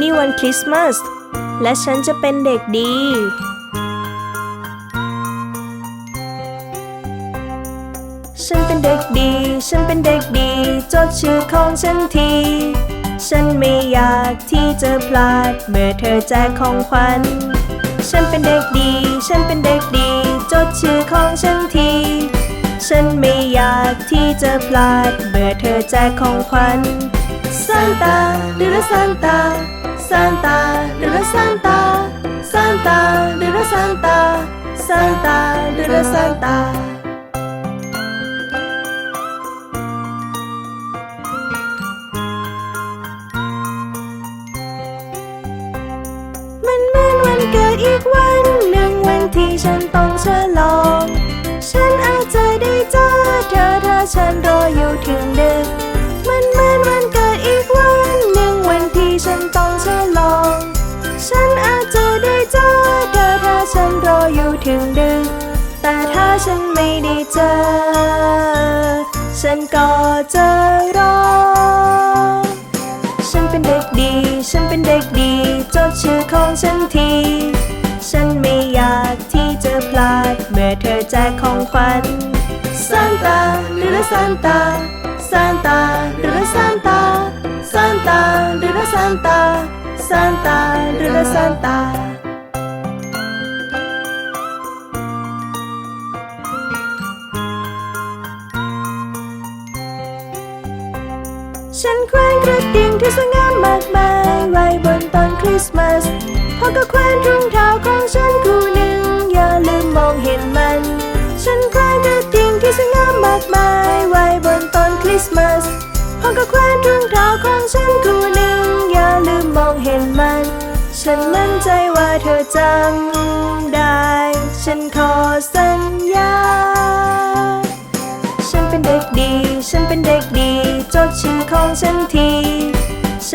นี่วันคริสต์มาส และฉันจะเป็นเด็กดี ฉันเป็นเด็กดี ฉันเป็นเด็กดี จดชื่อของฉันที ฉันไม่อยากที่จะพลาด เมื่อเธอแจกของขวัญ ฉันเป็นเด็กดี ฉันเป็นเด็กดี จดชื่อของฉันที ฉันไม่อยากที่จะพลาด เมื่อเธอแจกของขวัญซานตาหรือซานตา ซานตาหรือซานตาซานตาหรือซานตาซานตาหรือซานตามันเหมือนวันเกิดอีกวันหนึ่งวันที่ฉันต้องฉลอง ฉันอาจจะได้เจอเธอถ้าฉันรออยู่ถึงดึก ออยู่ถึงดึก แต่ถ้าฉันไม่ได้เจอ ฉันก็จะรอฉันเป็นเด็กดี ฉันเป็นเด็กดีจดชื่อของฉันที ฉันไม่อยากที่จะพลาด เมื่อเธอแจกของขวัญซานตาหรือซานตาซานตาหรือซานตาซานตาหรือซานตาซานตาหรือซานตา ที่สวยงามมากมายไว้บนต้นคริสต์มาสพอก็แขวนรองเท้าของฉันคู่หนึ่ง อย่าลืมมองเห็นมัน ฉันแขวนกระดิ่งที่สวยงามมากมายไว้บนต้นคริสต์มาสพอก็แขวนรองเท้าของฉันคู่หนึ่ง อย่าลืมมองเห็นมัน ฉันมั่นใจว่าเธอจำได้ ฉันขอสัญญา ฉันเป็นเด็กดี ฉันเป็นเด็กดี จดชื่อของฉันที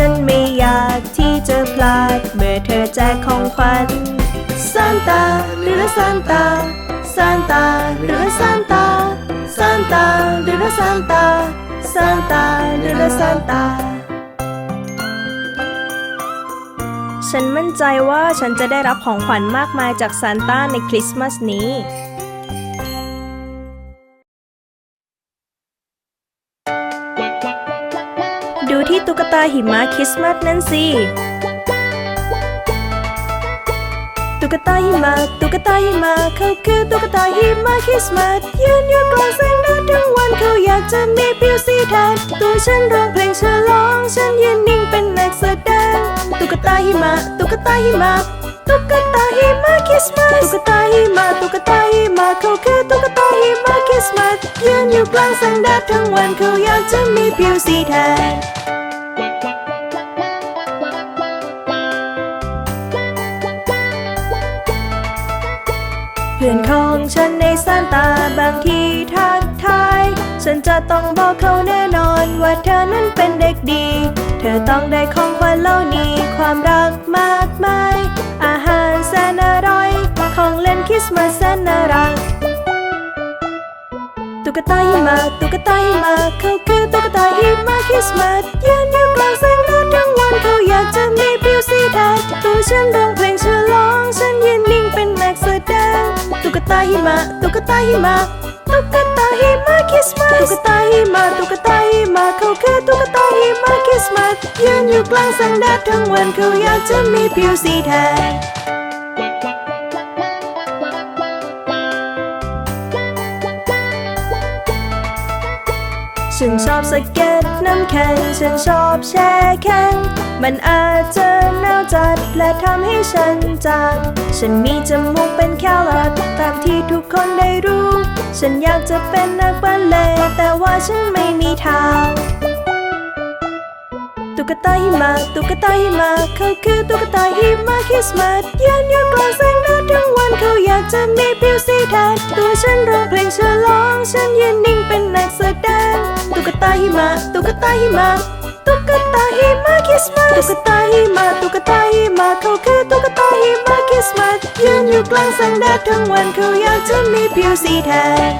ฉันไม่อยากที่จะพลาด เมื่อเธอแจกของขวัญซานตาหรือซานตาซานตาหรือซานตาซานตาหรือซานตาซานตาหรือซานตา ฉันมั่นใจว่าฉันจะได้รับของขวัญมากมายจากซานต้าในคริสต์มาสนี้าหิมะคริสต์มาสนั่นสิ ตุ๊กตาหิมะ ตุ๊กตาหิมะ เขาคือตุ๊กตาหิมะคริสต์มาสยืนอยู่กลางแสงแดดทั้งวันเขาอยากจะมีผิวสีแทนตัวฉันร้องเพลงฉลอง ฉันยืนนิ่งเป็นนักแสดง ตุ๊กตาหิมะ ตุ๊กตาหิมะ ตุ๊กตาหิมะคริสต์มาส ตุ๊กตาหิมะ ตุ๊กตาหิมะ เขาคือตุ๊กตาหิมะคริสต์มาสยืนอยู่กลางแสงแดดทั้งวันเขาอยากจะมีผิวสีแทน อนของฉันในซานตาบางทีทักทาย ฉันจะต้องบอกเขาแน่นอนว่าเธอนั้นเป็นเด็กดี เธอต้องได้ของขวัญเหล่านี้ความรักมากมาย อาหารแสนอร่อย ของเล่นคริสต์มาสแสนน่ารักตุ๊กตาหิมะตุ๊กตาหิมะเขาคือตุ๊กตาหิมะคริสต์มาสยืนอยู่กลางแสงแดดทั้งวันเขาอยากจะมีผิวสีแดงตัวฉันร้องเพลงฉลอ ตาหิมะตุ๊กตาหิมะตุ๊กตาหิมะคริสต์มาสตุ๊กตาหิมะตุ๊กตาหิมะเขาคือตุ๊กตาหิมะคริสต์มาสยืนอยู่กลางแสงแดดทั้งวันเขาอยากจะมีผิวสีแทนฉันชอบสเก็ต น้ำแข็ง ฉันชอบแช่แข็ง มันอาจจะหนาวจัดและทำให้ฉันจางฉันมีจมูกเป็นแครอทตามที่ทุกคนได้รู้ ฉันอยากจะเป็นนักบัลเล่แต่ว่าฉันไม่มีเท้าง กตาหิมะตุ๊กตาหิมะเขาคือตุ๊กตาหิมะคริสต์มาสยืนอยู่กลางแสงแดดทั้งวันเขาอยากจะมีผิวสีแทนตัวฉันร้องเพลงฉลอง ฉันยืนนิ่งเป็นนักแสดงตุ๊กตาหิมะตุ๊กตาหิมะตุ๊กตาหิมะคริสต์มาสตุ๊กตาหิมะตุ๊กตาหิมะเขาคือตุ๊กตาหิมะคริสต์มาสยืนอยู่กลางแสงแดดทั้งวันเขาอยากจะมีผิวสีแทน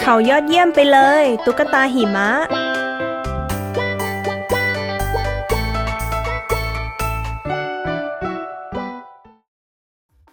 เขายอดเยี่ยมไปเลย ตุ๊กตาหิมะ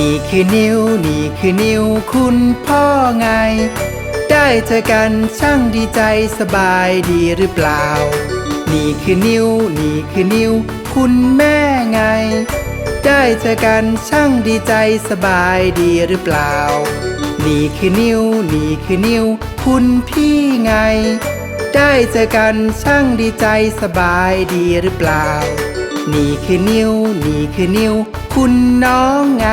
นี่คือนิ้ว นี่คือนิ้วคุณพ่อไง ได้เจอกันช่างดีใจสบายดีหรือเปล่า นี่คือนิ้ว นี่คือนิ้ว คุณแม่ไง ได้เจอกันช่างดีใจสบายดีหรือเปล่า นี่คือนิ้ว นี่คือนิ้ว คุณพี่ไง ได้เจอกันช่างดีใจสบายดีหรือเปล่า นี่คือนิ้ว นี่คือนิ้ว คุณน้องไง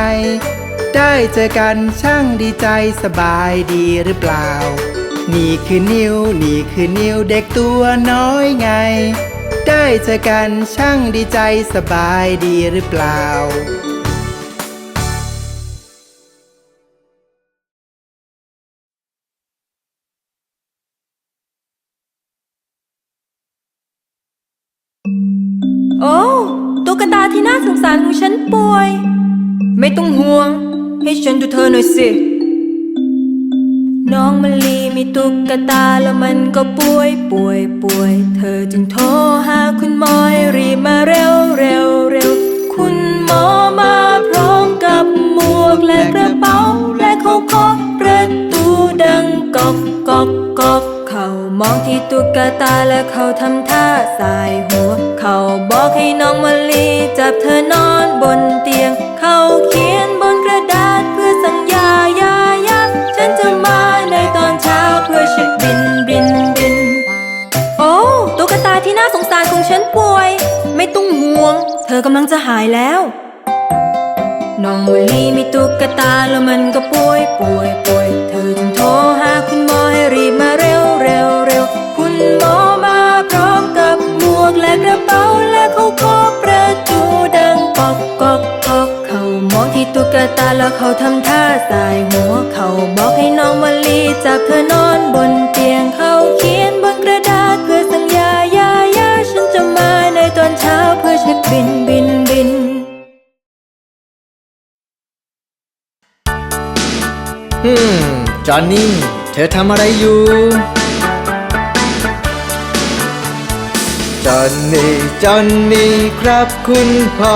ได้เจอกันช่างดีใจสบายดีหรือเปล่า นี่คือนิ้ว นี่คือนิ้วเด็กตัวน้อยไง ได้เจอกันช่างดีใจสบายดีหรือเปล่าโอ้ ที่น่าสงสารของฉันป่วย ไม่ต้องห่วง ให้ฉันดูเธอหน่อยสิ น้องมะลีมีตุ๊กตาแล้วมันก็ป่วยป่วยป่วย เธอจึงโทรหาคุณหมอให้รีบมาเร็วเร็วเร็วคุณหมอมาพร้อมกับหมวกและกระเป๋า และเขาเคาะประตูดังกอกกอกกอกเขามองที่ตุ๊กตาและเขาทำท่าสายหัว เขาบอกให้น้องมะลีจับเธอนอนบนเตียง เขาเขียนบนกระดาษเพื่อสัญญายายาฉันจะมาในตอนเช้าเพื่อเช็คบินบินบิน โอ้ตุ๊กตาที่น่าสงสารของฉันป่วย ไม่ต้องห่วง เธอกำลังจะหายแล้วน้องมะลีมีตุ๊กตาแล้วมันก็ป่วยป่วยป่วย กอกกอกกอกเขามองที่ตุ๊กตาแล้วเขาทำท่าสายหัวเขาบอกให้น้องมะลีจับเธอนอนบนเตียงเขาเขียนบนกระดาษเพื่อสัญญายายาฉันจะมาในตอนเช้าเพื่อเช็คบินบินบินอืมจอนนี่ เธอทำอะไรอยู่จอนนี่จอนนี่ครับคุณพ่อ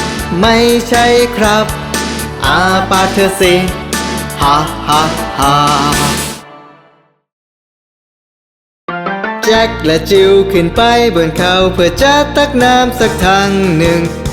ไม่ใช่ครับ อาปาเธอสิฮ่าฮ่าฮ่าแจ็คและจิวขึ้นไปบนเขาเพื่อจะตักน้ำสักทางหนึ่ง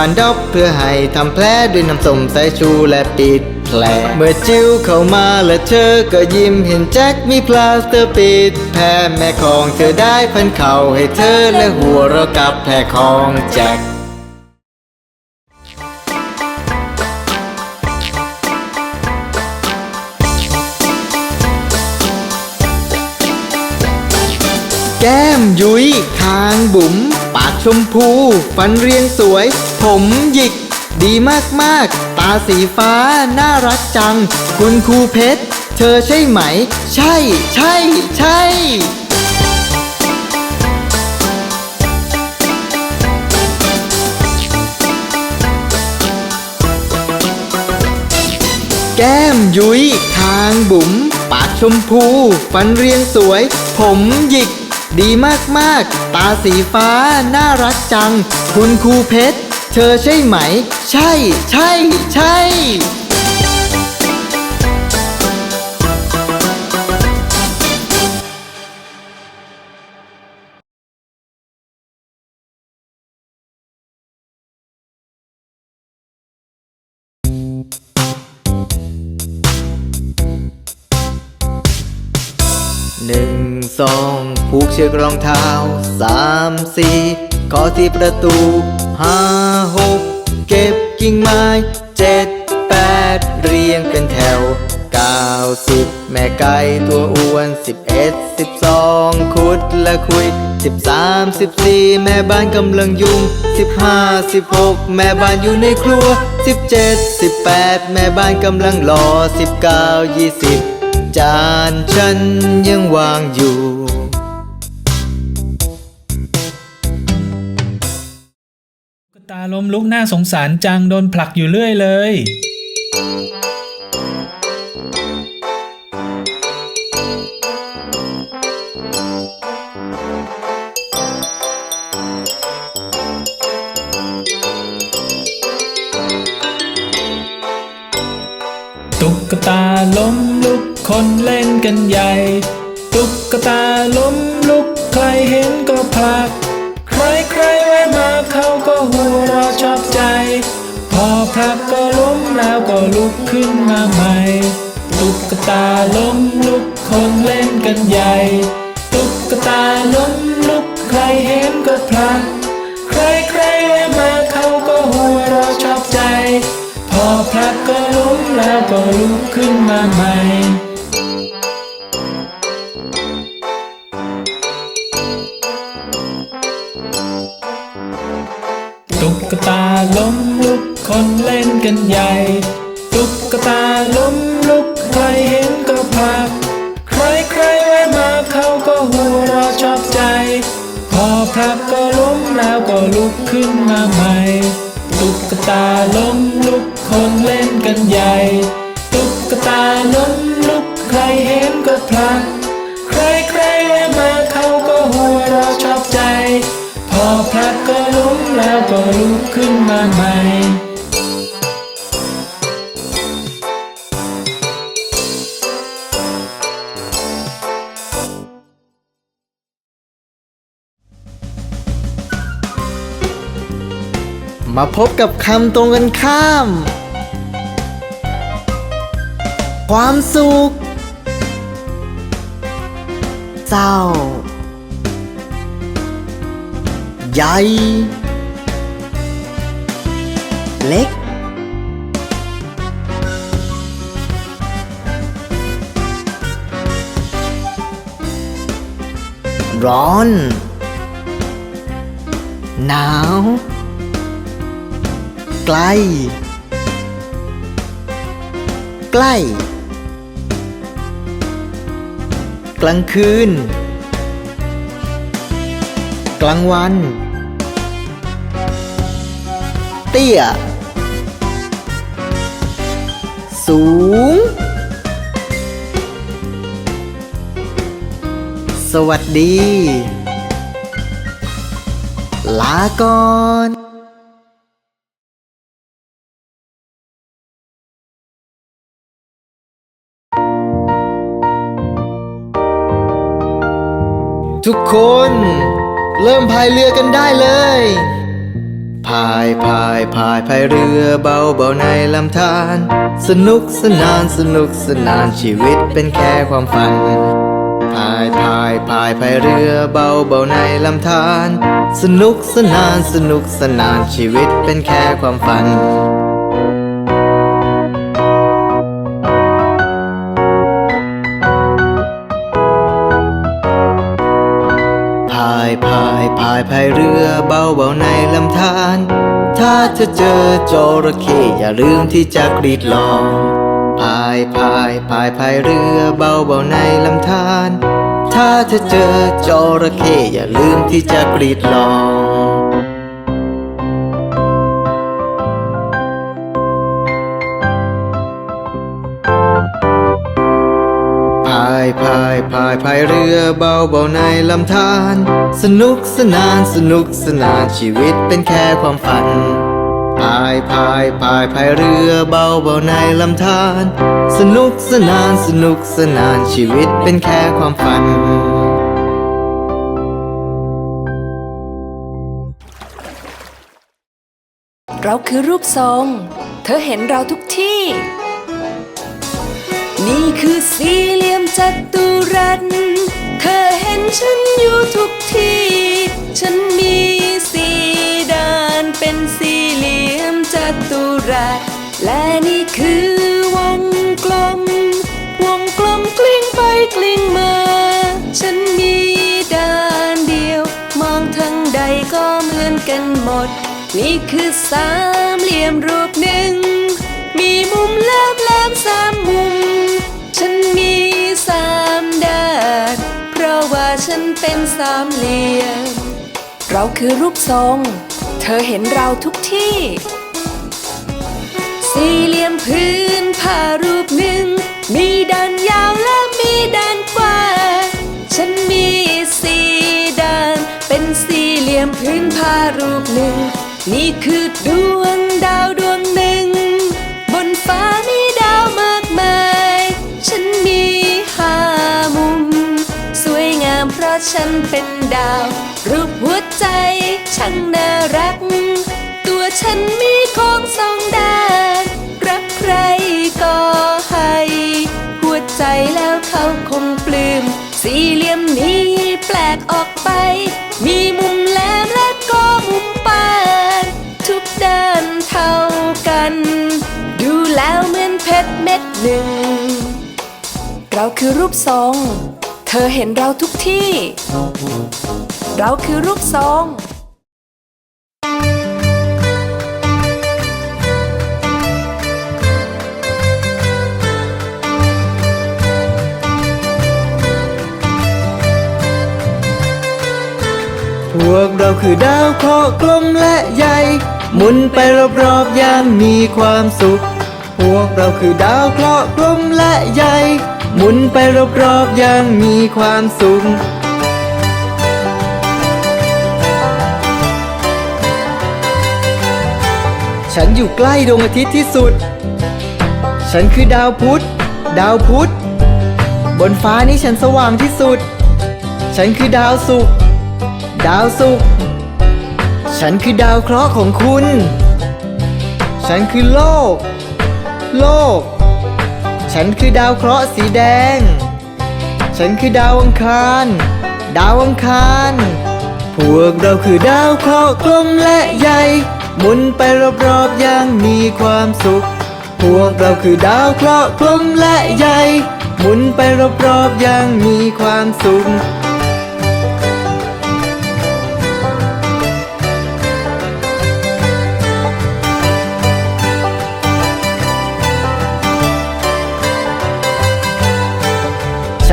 านานดอกเพื่อให้ทำแผลด้วยน้ำส้มสายชูและปิดแผล เมื่อจิ้วเข้ามาและเธอก็ยิ้มเห็นแจ็คมีพลาสเตอร์ปิดแผลแม่ของเธอได้พันเข่าให้เธอและหัวเรากับแผลของแจ็คแก้มยุ้ยคางบุ๋ม ปากชมพู ฟันเรียงสวย ผมหยิก ดีมากๆ ตาสีฟ้า น่ารักจัง คุณครูเพชร เธอใช่ไหม ใช่ ใช่ ใช่แก้มยุยคางบุ๋ม ปากชมพู ฟันเรียงสวย ผมหยิก ดีมากๆ ตาสีฟ้า น่ารักจัง คุณครูเพชร เธอใช่ไหม ใช่ ใช่ ใช่หนึ่งสองผูกเชือกรองเท้าสามสี่ขอที่ประตู ห้าหกเก็บกิ่งไม้เจ็ดแปดเรียงเป็นแถวเก้าสิบแม่ไก่ตัวอ้วนสิบเอ็ดสิบสองคุดและคุยสิบสามสิบสี่แม่บ้านกำลังยุ่งสิบห้าสิบหกแม่บ้านอยู่ในครัวสิบเจ็ดสิบแปดแม่บ้านกำลังรอสิบเก้ายี่สิบจานฉันยังวางอยู่ ลมลุกน่าสงสารจังโดนผลักอยู่เรื่อยเลย ตุ๊กตาล้มลุกคนเล่นกันใหญ่ ตุ๊กตาล้มลุกใครเห็นก็ผลัก หัวชอบใจ พอผลักก็ล้มแล้วก็ลุกขึ้นมาใหม่ตุ๊กตาล้มลุกคนเล่นกันใหญ่ ตุ๊กตาล้มลุกใครเห็นก็ผลักใครใครมาเขาก็หัวเราชอบใจ พอผลักก็ล้มแล้วก็ลุกขึ้นมาใหม่ ตุ๊กตาล้มลุกคนเล่นกันใหญ่ ตุ๊กตาล้มลุกใครเห็นก็ผลัก ใครใครแวะมาเขาก็หัวเราะชอบใจ พอผลักก็ล้มแล้วก็ลุกขึ้นมาใหม่ ตุ๊กตาล้มลุกคนเล่นกันใหญ่ ตุ๊กตาล้มลุกใครเห็นก็ผลัก ก็ลุกขึ้นมาใหม่มาพบกับคำตรงกันข้าม ความสุข เศร้า ใหญ่ ร้อน หนาว ไกล ใกล้ กลางคืน กลางวัน เตี้ย สูง สวัสดี ลาก่อนทุกคน เริ่มพายเรือกันได้เลย พายพายพายพายเรือเบาเบาในลำธารสนุกสนานสนุกสนานชีวิตเป็นแค่ความฝัน พายพายพายพายเรือเบาเบาในลำธารสนุกสนานสนุกสนานชีวิตเป็นแค่ความฝันพายพายพายพายเรือเบาเบาในลำธารถ้าเธอเจอจระเข้อย่าลืมที่จะกรีดลอง พายพายพายพายเรือเบาเบาในลำธารถ้าเธอเจอจระเข้อย่าลืมที่จะกรีดลองพายพายพายพายเรือเบาเบาในลำธารสนุกสนานสนุกสนานชีวิตเป็นแค่ความฝัน พายพายพายพายเรือเบาเบาในลำธารสนุกสนานสนุกสนานชีวิตเป็นแค่ความฝัน เราคือรูปทรง เธอเห็นเราทุกที่ นี่คือสี่เหลี่ยมจัตุรัส เธอเห็นฉันอยู่ทุกที่ ฉันมีสี่ด้านเป็นสี่เหลี่ยมจัตุรัส และนี่คือวงกลม วงกลมกลิ้งไปกลิ้งมา ฉันมีด้านเดียว มองทางใดก็เหมือนกันหมด นี่คือสามเหลี่ยมรูปหนึ่ง มีมุมแหลมแหลมสามมุม ฉันมี ฉันเป็นสามเหลี่ยม เราคือรูปทรง เธอเห็นเราทุกที่ สี่เหลี่ยมพื้นผ้ารูปหนึ่ง มีด้านยาวและมีด้านกว้าง ฉันมีสี่ด้าน เป็นสี่เหลี่ยมพื้นผ้ารูปหนึ่ง นี่คือดวงดาว ฉันเป็นดาว รูปหัวใจช่างน่ารัก ตัวฉันมีโค้งสองด้าน รักใครก็ให้ หัวใจแล้วเขาคงปลื้มสี่เหลี่ยมนี้แปลกออกไป มีมุมแหลมและก็มุมปานทุกด้านเท่ากัน ดูแล้วเหมือนเพชรเม็ดหนึ่ง เราคือรูปทรง เธอเห็นเราทุกที่ เราคือรูปทรง พวกเราคือดาวเคราะห์กลมและใหญ่ หมุนไปรอบๆอย่างมีความสุข พวกเราคือดาวเคราะห์กลมและใหญ่ หมุนไปรอบๆอย่างมีความสุขฉันอยู่ใกล้ดวงอาทิตย์ที่สุด ฉันคือดาวพุธ ดาวพุธ บนฟ้านี้ฉันสว่างที่สุด ฉันคือดาวศุกร์ ดาวศุกร์ ฉันคือดาวเคราะห์ของคุณ ฉันคือโลก โลก ฉันคือดาวเคราะห์สีแดง ฉันคือดาวอังคาร ดาวอังคาร พวกเราคือดาวเคราะห์กลมและใหญ่หมุนไปรอบๆอย่างมีความสุข พวกเราคือดาวเคราะห์กลมและใหญ่หมุนไปรอบๆอย่างมีความสุข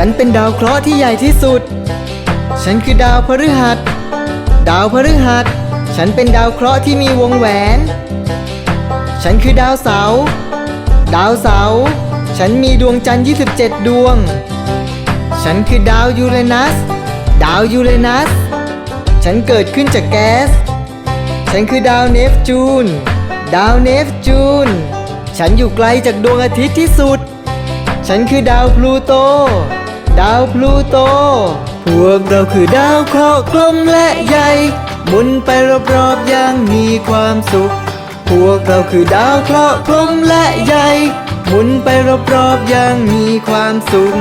ฉันเป็นดาวเคราะห์ที่ใหญ่ที่สุด ฉันคือดาวพฤหัส ดาวพฤหัส ฉันเป็นดาวเคราะห์ที่มีวงแหวน ฉันคือดาวเสาร์ดาวเสาร์ฉันมีดวงจันทร์ 27 ดวง ฉันคือดาวยูเรนัส ดาวยูเรนัส ฉันเกิดขึ้นจากแก๊ส ฉันคือดาวเนปจูน ดาวเนปจูน ฉันอยู่ไกลจากดวงอาทิตย์ที่สุด ฉันคือดาวพลูโต ดาวพลูโต พวกเราคือดาวเคราะห์กลมและใหญ่หมุนไปรอบๆอย่างมีความสุข พวกเราคือดาวเคราะห์กลมและใหญ่หมุนไปรอบๆอย่างมีความสุข